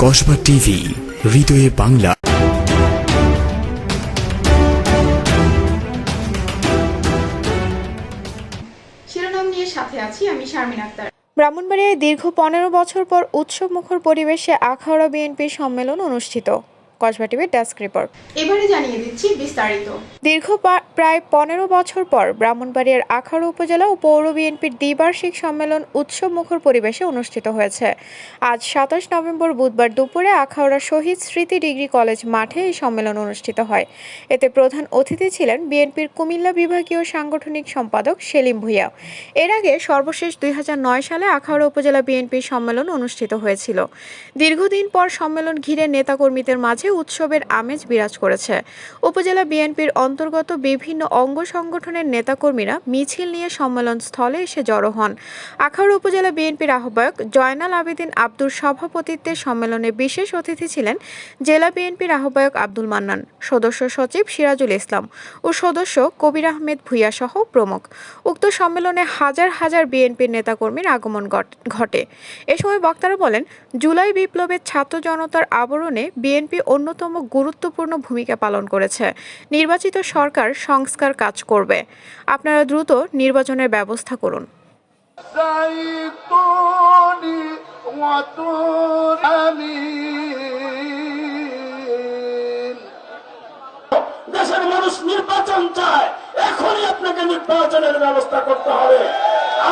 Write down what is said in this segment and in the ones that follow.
Kasba TV হৃদয়ে বাংলা। শিরোনাম নিয়ে সাথে আছি আমি শারমিন আক্তার। ব্রাহ্মণবাড়িয়ায় দীর্ঘ পনেরো বছর পর উৎসবমুখর পরিবেশে আখাউড়া বিএনপির সম্মেলন অনুষ্ঠিত। কসবা টিভির ডেস্ক রিপোর্ট। এবারে জানিয়ে দিচ্ছি বিস্তারিত। দীর্ঘ পা- প্রায় পনেরো বছর পর ব্রাহ্মণবাড়িয়ার আখাউড়া উপজেলা ও পৌর বিএনপির দ্বিবার্ষিক সম্মেলন উৎসবমুখর পরিবেশে অনুষ্ঠিত হয়েছে। আজ সাতাশ নভেম্বর বুধবার দুপুরে আখাউড়া শহীদ স্মৃতি ডিগ্রি কলেজ মাঠে এই সম্মেলন অনুষ্ঠিত হয়। এতে প্রধান অতিথি ছিলেন বিএনপির কুমিল্লা বিভাগীয় সাংগঠনিক সম্পাদক সেলিম ভুইয়া। এর আগে সর্বশেষ দুই হাজার নয় সালে আখাউড়া উপজেলা বিএনপির সম্মেলন অনুষ্ঠিত হয়েছিল। দীর্ঘদিন পর সম্মেলন ঘিরে নেতাকর্মীদের মাঝে উৎসবের আমেজ বিরাজ করেছে। উপজেলা বিএনপির অন্তর্গত বিভিন্ন অঙ্গ সংগঠনের নেতাকর্মীরা মিছিল নিয়ে সম্মেলন স্থলে এসে জড়ো হন। আখাউড়া উপজেলা বিএনপির আহ্বায়ক জয়নাল আবেদিন আব্দুর সভাপতিত্বে সম্মেলনে বিশেষ অতিথি ছিলেন জেলা বিএনপির আহ্বায়ক আব্দুল মান্নান, সদস্য সচিব সিরাজুল ইসলাম ও সদস্য কবির আহমেদ ভুইয়া সহ প্রমুখ। উক্ত সম্মেলনে হাজার হাজার বিএনপির নেতাকর্মীর আগমন ঘটে এ সময় বক্তারা বলেন, জুলাই বিপ্লবের ছাত্র জনতার আবরণে বিএনপি অন্যতম গুরুত্বপূর্ণ ভূমিকা পালন করেছে। নির্বাচিত সরকার সংস্কার কাজ করবে। আপনারা দ্রুত নির্বাচনের ব্যবস্থা করুন। দেশের মানুষ নির্বাচন চায় এখনই আপনাকে নির্বাচনের ব্যবস্থা করতে হবে।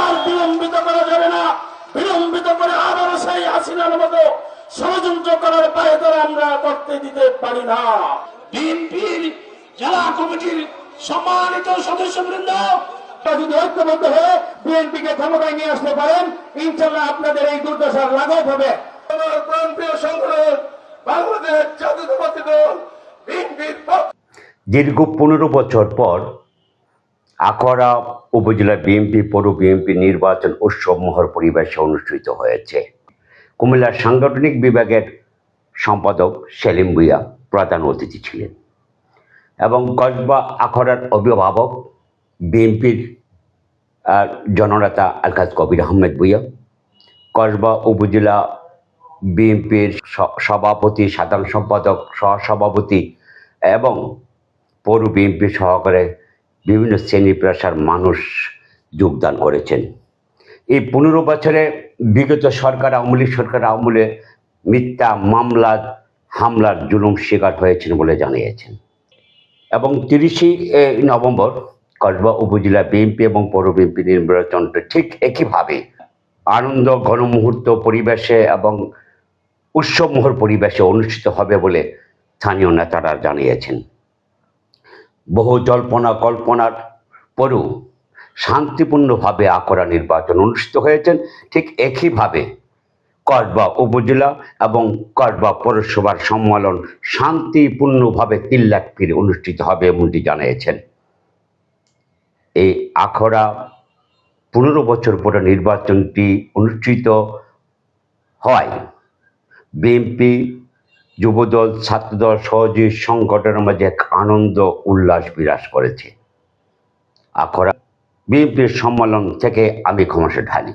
আর বিলম্বিত করা যাবে না। বিলম্বিত করে আবারও সেই হাসিনার মতো ষড়যন্ত্র করার পায়ে আমরা করতে দিতে পারি না। বিএনপির জেলা কমিটির সম্মানিত সদস্যবৃন্দ আপনারা যদি ঐক্যবদ্ধ হয়ে বিএনপি কে ক্ষমতায় নিয়ে আসতে পারেন ইনশাল্লাহ আপনাদের এই দুর্দশার লাঘব হবে। আমার প্রাণপ্রিয় সংগঠন বাংলাদেশ জাতীয়তাবাদী দল বিএনপির পক্ষ দীর্ঘ পনেরো বছর পর আখড়া উপজেলা বিএনপি পৌর বিএনপি নির্বাচন উৎসবমুখর পরিবেশে অনুষ্ঠিত হয়েছে। কুমিল্লার সাংগঠনিক বিভাগের সম্পাদক সেলিম ভুইয়া প্রধান অতিথি ছিলেন। এবং কসবা আখড়ার অভিভাবক বিএনপির জননেতা আলকাজ কবির আহমেদ ভুইয়া, কসবা উপজেলা বিএনপির সভাপতি, সাধারণ সম্পাদক, সহসভাপতি এবং পৌর বিএনপি সহকারে বিভিন্ন শ্রেণি পেশার মানুষ যোগদান করেছেন। এই পনেরো বছরে বিগত সরকার আওয়ামী সরকার আমলে মিথ্যা মামলা, হামলার জুলুম শিকার হয়েছেন বলে জানিয়েছেন। এবং তিরিশে নভেম্বর কসবা উপজেলা বিএনপি এবং পৌর বিএনপি নির্বাচনটা ঠিক একইভাবে আনন্দ ঘনমুহূর্ত পরিবেশে এবং উৎসবমুখর পরিবেশে অনুষ্ঠিত হবে বলে স্থানীয় নেতারা জানিয়েছেন। বহু জল্পনা কল্পনার পরেও শান্তিপূর্ণভাবে আকরা নির্বাচন অনুষ্ঠিত হয়েছেন। ঠিক একইভাবে কসবা উপজেলা এবং কসবা পৌরসভার সম্মেলন শান্তিপূর্ণভাবে তিন লাখ ফিরে অনুষ্ঠিত হবে এমনটি জানিয়েছেন। এই আখড়া পনেরো বছর পরে নির্বাচনটি অনুষ্ঠিত হয়। বিএনপি, যুবদল, ছাত্রদল, সহযোগী সংগঠনের মাঝে এক আনন্দ, উল্লাস বিরাজ করেছে। আখড়া বিএনপির সম্মেলন থেকে আমি ক্ষমসে ঢালি।